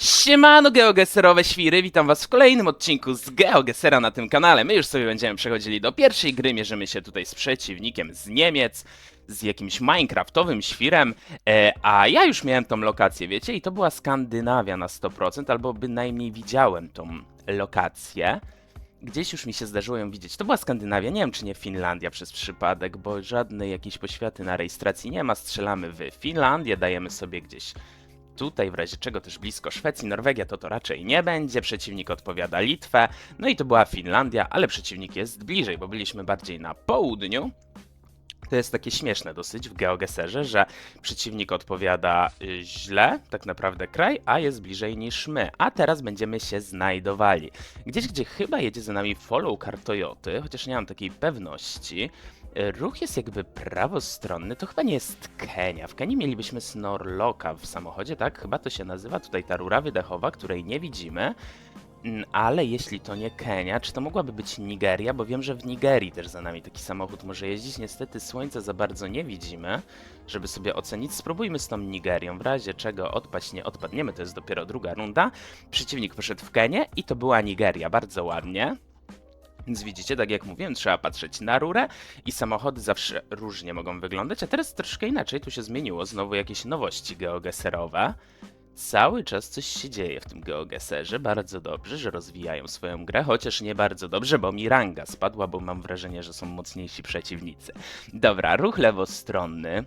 Siemano geogeserowe świry, witam was w kolejnym odcinku z GeoGesera na tym kanale. My już sobie będziemy przechodzili do pierwszej gry, mierzymy się tutaj z przeciwnikiem z Niemiec, z jakimś minecraftowym świrem, e, a ja już miałem tą lokację, wiecie, i to była Skandynawia na 100%, albo bynajmniej widziałem tą lokację. Gdzieś już mi się zdarzyło ją widzieć. To była Skandynawia, nie wiem czy nie Finlandia przez przypadek, bo żadnej jakiejś poświaty na rejestracji nie ma. Strzelamy w Finlandię, dajemy sobie gdzieś Tutaj w razie czego też blisko Szwecji, Norwegia to to raczej nie będzie. Przeciwnik odpowiada Litwę. No i to była Finlandia, ale przeciwnik jest bliżej, bo byliśmy bardziej na południu. To jest takie śmieszne dosyć w GeoGeserze, że przeciwnik odpowiada y, źle, tak naprawdę kraj, a jest bliżej niż my. A teraz będziemy się znajdowali. Gdzieś, gdzie chyba jedzie za nami follow car Toyoty, chociaż nie mam takiej pewności. Ruch jest jakby prawostronny, to chyba nie jest Kenia. W Kenii mielibyśmy Snorlocka w samochodzie, tak? Chyba to się nazywa tutaj ta rura wydechowa, której nie widzimy. Mm, Ale jeśli to nie Kenia, czy to mogłaby być Nigeria? Bo wiem, że w Nigerii też za nami taki samochód może jeździć. Niestety słońca za bardzo nie widzimy, żeby sobie ocenić. Spróbujmy z tą Nigerią, w razie czego odpaść nie odpadniemy, to jest dopiero druga runda. Przeciwnik poszedł w Kenię i to była Nigeria, bardzo ładnie. Więc widzicie, tak jak mówiłem, trzeba patrzeć na rurę i samochody zawsze różnie mogą wyglądać, a teraz troszkę inaczej, tu się zmieniło, znowu jakieś nowości geogeserowe. Cały czas coś się dzieje w tym geogeserze, bardzo dobrze, że rozwijają swoją grę, chociaż nie bardzo dobrze, bo mi ranga spadła, bo mam wrażenie, że są mocniejsi przeciwnicy. Dobra, ruch lewostronny.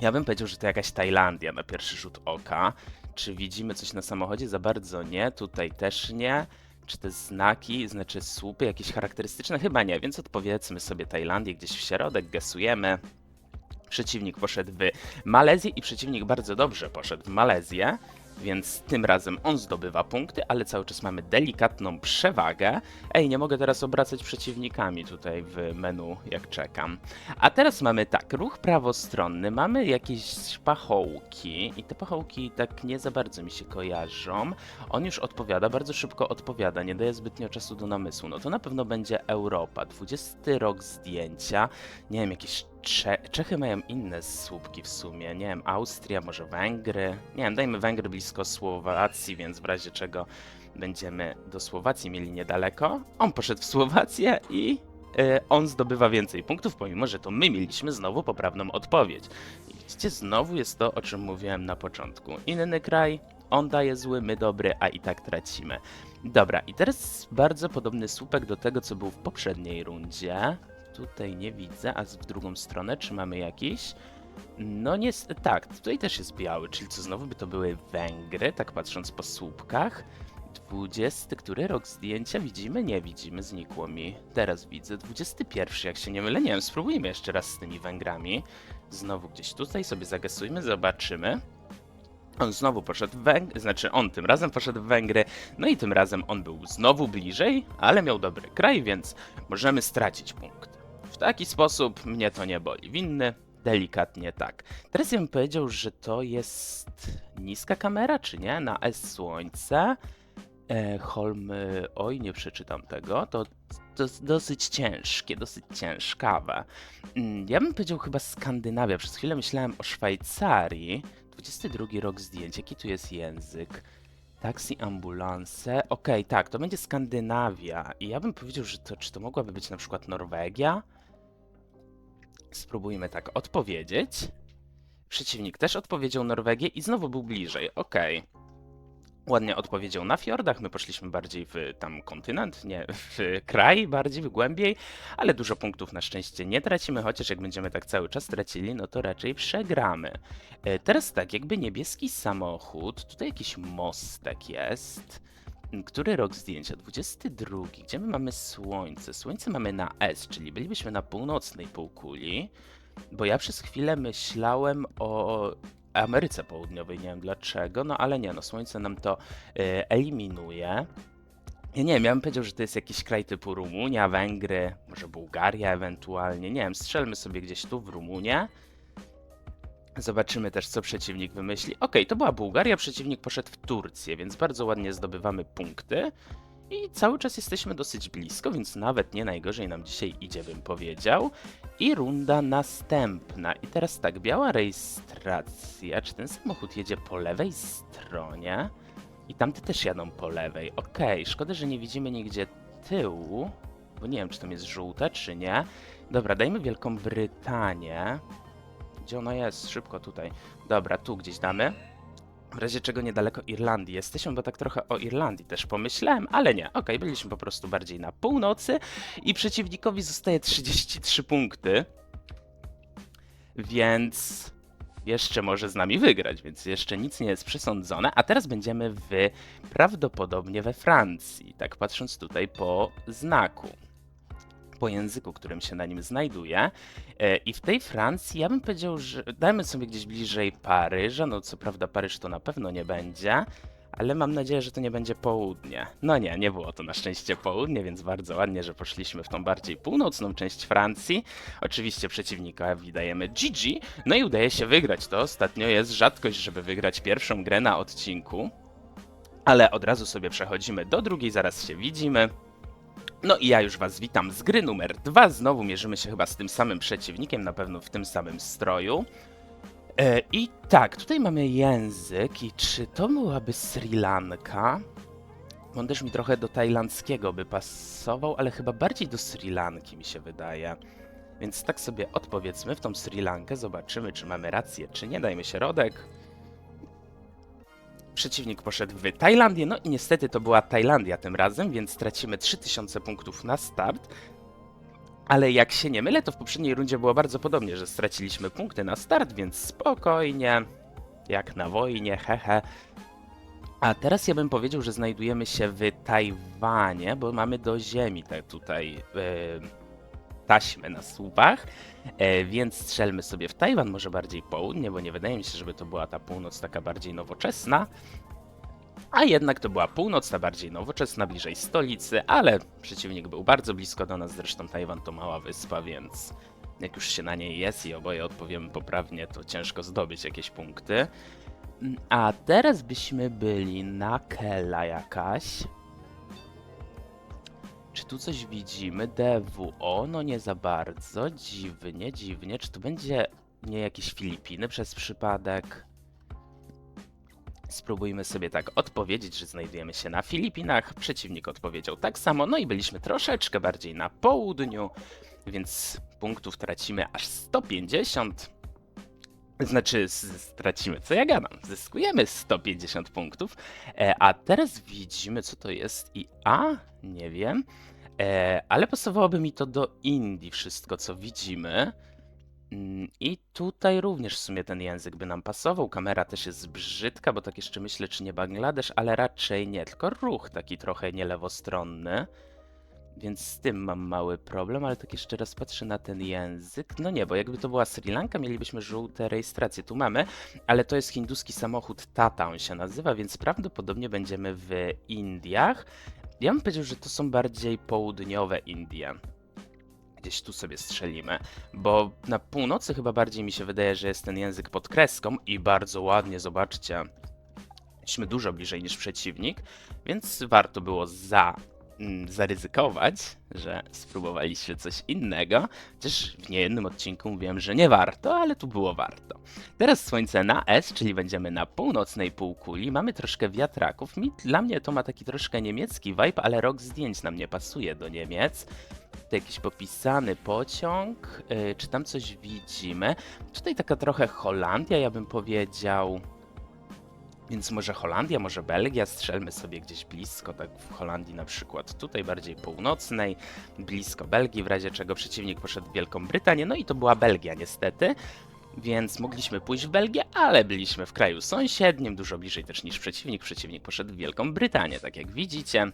Ja bym powiedział, że to jakaś Tajlandia na pierwszy rzut oka. Czy widzimy coś na samochodzie? Za bardzo nie, tutaj też nie. Czy te znaki, znaczy słupy jakieś charakterystyczne? Chyba nie, więc odpowiedzmy sobie Tajlandię gdzieś w środek, gesujemy. Przeciwnik poszedł w Malezję i przeciwnik bardzo dobrze poszedł w Malezję, więc tym razem on zdobywa punkty, ale cały czas mamy delikatną przewagę. Ej, nie mogę teraz obracać przeciwnikami tutaj w menu, jak czekam. A teraz mamy tak, ruch prawostronny, mamy jakieś pachołki i te pachołki tak nie za bardzo mi się kojarzą. On już odpowiada, bardzo szybko odpowiada, nie daje zbytnio czasu do namysłu. No to na pewno będzie Europa, 20 rok zdjęcia, nie wiem, jakieś Cze Czechy mają inne słupki w sumie, nie wiem, Austria, może Węgry, nie wiem, dajmy Węgry blisko Słowacji, więc w razie czego będziemy do Słowacji mieli niedaleko. On poszedł w Słowację i y, on zdobywa więcej punktów, pomimo że to my mieliśmy znowu poprawną odpowiedź. I widzicie, znowu jest to, o czym mówiłem na początku. Inny kraj, on daje zły, my dobry, a i tak tracimy. Dobra, i teraz bardzo podobny słupek do tego, co był w poprzedniej rundzie. Tutaj nie widzę, a w drugą stronę, czy mamy jakiś? No nie, tak, tutaj też jest biały, czyli co znowu by to były Węgry, tak patrząc po słupkach. 20, który rok zdjęcia widzimy? Nie widzimy, znikło mi. Teraz widzę. 21, jak się nie mylę. Nie wiem, spróbujmy jeszcze raz z tymi Węgrami. Znowu gdzieś tutaj sobie zagasujmy, zobaczymy. On znowu poszedł w Węgry, znaczy on tym razem poszedł w Węgry, no i tym razem on był znowu bliżej, ale miał dobry kraj, więc możemy stracić punkt. W taki sposób mnie to nie boli. Winny, delikatnie tak. Teraz ja bym powiedział, że to jest niska kamera, czy nie? Na S słońce. E, Holm, e, oj, nie przeczytam tego. To, to dosyć ciężkie, dosyć ciężkawe. Mm, Ja bym powiedział chyba Skandynawia. Przez chwilę myślałem o Szwajcarii. 22 rok zdjęć. Jaki tu jest język? Taksi, ambulanse. Okej, tak, to będzie Skandynawia. I ja bym powiedział, że to czy to mogłaby być na przykład Norwegia? Spróbujmy tak odpowiedzieć. Przeciwnik też odpowiedział Norwegię i znowu był bliżej. Okej. Ładnie odpowiedział na fiordach, my poszliśmy bardziej w tam kontynent, nie w kraj, bardziej w głębiej, ale dużo punktów na szczęście nie tracimy, chociaż jak będziemy tak cały czas tracili, no to raczej przegramy. E, Teraz tak, jakby niebieski samochód, tutaj jakiś mostek jest. Który rok zdjęcia? 22. Gdzie my mamy słońce? Słońce mamy na S, czyli bylibyśmy na północnej półkuli, bo ja przez chwilę myślałem o Ameryce Południowej, nie wiem dlaczego, no ale nie, no słońce nam to e, eliminuje. Ja nie wiem, ja bym powiedział, że to jest jakiś kraj typu Rumunia, Węgry, może Bułgaria ewentualnie, nie wiem, strzelmy sobie gdzieś tu w Rumunię. Zobaczymy też, co przeciwnik wymyśli. Okej, to była Bułgaria, przeciwnik poszedł w Turcję, więc bardzo ładnie zdobywamy punkty. I cały czas jesteśmy dosyć blisko, więc nawet nie najgorzej nam dzisiaj idzie, bym powiedział. I runda następna. I teraz tak, biała rejestracja. Czy ten samochód jedzie po lewej stronie? I tamty też jadą po lewej. Okej, szkoda, że nie widzimy nigdzie tyłu, bo nie wiem, czy tam jest żółte, czy nie. Dobra, dajmy Wielką Brytanię. Gdzie ona jest? Szybko tutaj. Dobra, tu gdzieś damy. W razie czego niedaleko Irlandii jesteśmy, bo tak trochę o Irlandii też pomyślałem, ale nie. Okej, byliśmy po prostu bardziej na północy i przeciwnikowi zostaje 33 punkty. Więc jeszcze może z nami wygrać, więc jeszcze nic nie jest przesądzone. A teraz będziemy w prawdopodobnie we Francji, tak patrząc tutaj po znaku, po języku, którym się na nim znajduje. E, I w tej Francji ja bym powiedział, że dajmy sobie gdzieś bliżej Paryża. No co prawda Paryż to na pewno nie będzie, ale mam nadzieję, że to nie będzie południe. No nie, nie było to na szczęście południe, więc bardzo ładnie, że poszliśmy w tą bardziej północną część Francji. Oczywiście przeciwnikowi dajemy GG, no i udaje się wygrać. To ostatnio jest rzadkość, żeby wygrać pierwszą grę na odcinku. Ale od razu sobie przechodzimy do drugiej, zaraz się widzimy. No i ja już was witam z gry numer dwa. Znowu mierzymy się chyba z tym samym przeciwnikiem, na pewno w tym samym stroju. E, I tak, tutaj mamy język i czy to byłaby Sri Lanka? On też mi trochę do tajlandzkiego by pasował, ale chyba bardziej do Sri Lanki mi się wydaje. Więc tak sobie odpowiedzmy w tą Sri Lankę, zobaczymy czy mamy rację, czy nie. Dajmy środek. Przeciwnik poszedł w Tajlandię, no i niestety to była Tajlandia tym razem, więc tracimy 3000 punktów na start. Ale jak się nie mylę, to w poprzedniej rundzie było bardzo podobnie, że straciliśmy punkty na start, więc spokojnie, jak na wojnie, hehe. A teraz ja bym powiedział, że znajdujemy się w Tajwanie, bo mamy do ziemi te tutaj yy, taśmy na słupach, e, więc strzelmy sobie w Tajwan, może bardziej południe, bo nie wydaje mi się, żeby to była ta północ taka bardziej nowoczesna. A jednak to była północ, ta bardziej nowoczesna, bliżej stolicy, ale przeciwnik był bardzo blisko do nas, zresztą Tajwan to mała wyspa, więc jak już się na niej jest i oboje odpowiemy poprawnie, to ciężko zdobyć jakieś punkty. Mm, A teraz byśmy byli na Kela jakaś. Czy tu coś widzimy? DWO? No nie za bardzo. Dziwnie, dziwnie. Czy to będzie nie jakieś Filipiny przez przypadek? Spróbujmy sobie tak odpowiedzieć, że znajdujemy się na Filipinach. Przeciwnik odpowiedział tak samo, no i byliśmy troszeczkę bardziej na południu, więc punktów tracimy aż 150. Znaczy, stracimy, co ja gadam. Zyskujemy 150 punktów. E, a teraz widzimy, co to jest i A, nie wiem. E, ale pasowałoby mi to do Indii, wszystko co widzimy. Mm, I tutaj również w sumie ten język by nam pasował. Kamera też jest brzydka, bo tak jeszcze myślę, czy nie Bangladesz, ale raczej nie, tylko ruch taki trochę nielewostronny. Więc z tym mam mały problem, ale tak jeszcze raz patrzę na ten język. No nie, bo jakby to była Sri Lanka, mielibyśmy żółte rejestracje. Tu mamy, ale to jest hinduski samochód Tata, on się nazywa, więc prawdopodobnie będziemy w Indiach. Ja bym powiedział, że to są bardziej południowe Indie. Gdzieś tu sobie strzelimy, bo na północy chyba bardziej mi się wydaje, że jest ten język pod kreską i bardzo ładnie, zobaczcie. Jesteśmy dużo bliżej niż przeciwnik, więc warto było za, zaryzykować, że spróbowaliście coś innego. Chociaż w niejednym odcinku mówiłem, że nie warto, ale tu było warto. Teraz słońce na S, czyli będziemy na północnej półkuli. Mamy troszkę wiatraków. Mi, dla mnie to ma taki troszkę niemiecki vibe, ale rok zdjęć nam nie pasuje do Niemiec. Tutaj jakiś popisany pociąg. Yy, czy tam coś widzimy? Tutaj taka trochę Holandia, ja bym powiedział. Więc może Holandia, może Belgia, strzelmy sobie gdzieś blisko, tak w Holandii na przykład, tutaj bardziej północnej, blisko Belgii, w razie czego przeciwnik poszedł w Wielką Brytanię, no i to była Belgia niestety, więc mogliśmy pójść w Belgię, ale byliśmy w kraju sąsiednim, dużo bliżej też niż przeciwnik, przeciwnik poszedł w Wielką Brytanię, tak jak widzicie.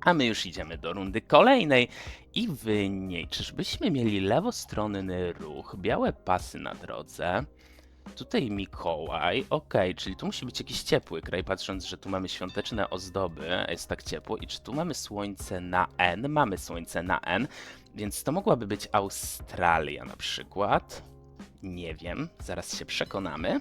A my już idziemy do rundy kolejnej. I w niej czyżbyśmy mieli lewostronny ruch, białe pasy na drodze, Tutaj Mikołaj, okej, czyli tu musi być jakiś ciepły kraj, patrząc, że tu mamy świąteczne ozdoby, a jest tak ciepło. I czy tu mamy słońce na N? Mamy słońce na N, więc to mogłaby być Australia na przykład. Nie wiem, zaraz się przekonamy.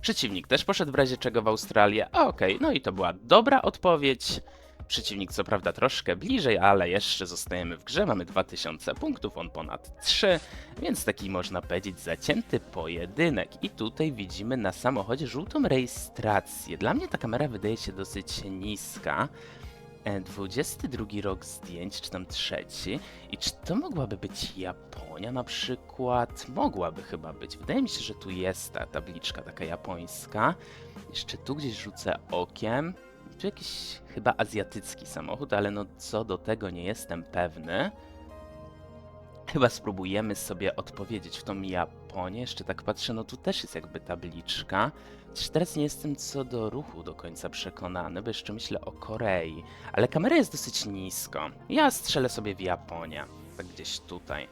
Przeciwnik też poszedł w razie czego w Australię. A, Okej, no i to była dobra odpowiedź. Przeciwnik co prawda troszkę bliżej, ale jeszcze zostajemy w grze. Mamy 2000 punktów, on ponad 3, więc taki można powiedzieć zacięty pojedynek. I tutaj widzimy na samochodzie żółtą rejestrację. Dla mnie ta kamera wydaje się dosyć niska. E, 22 rok zdjęć, czy tam trzeci. I czy to mogłaby być Japonia na przykład? Mogłaby chyba być. Wydaje mi się, że tu jest ta tabliczka taka japońska. Jeszcze tu gdzieś rzucę okiem. Tu jakiś chyba azjatycki samochód, ale no co do tego nie jestem pewny. Chyba spróbujemy sobie odpowiedzieć w tą Japonię. Jeszcze tak patrzę, no tu też jest jakby tabliczka. Chociaż teraz nie jestem co do ruchu do końca przekonany, bo jeszcze myślę o Korei. Ale kamera jest dosyć nisko. Ja strzelę sobie w Japonię. Tak gdzieś tutaj.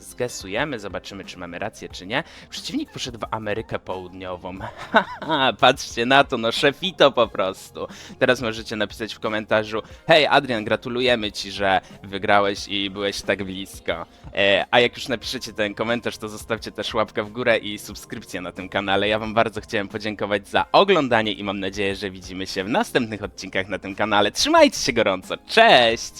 Zgesujemy, zobaczymy, czy mamy rację, czy nie. Przeciwnik poszedł w Amerykę Południową. Haha, patrzcie na to, no szefito po prostu. Teraz możecie napisać w komentarzu: Hej, Adrian, gratulujemy ci, że wygrałeś i byłeś tak blisko. E, a jak już napiszecie ten komentarz, to zostawcie też łapkę w górę i subskrypcję na tym kanale. Ja wam bardzo chciałem podziękować za oglądanie i mam nadzieję, że widzimy się w następnych odcinkach na tym kanale. Trzymajcie się gorąco, cześć!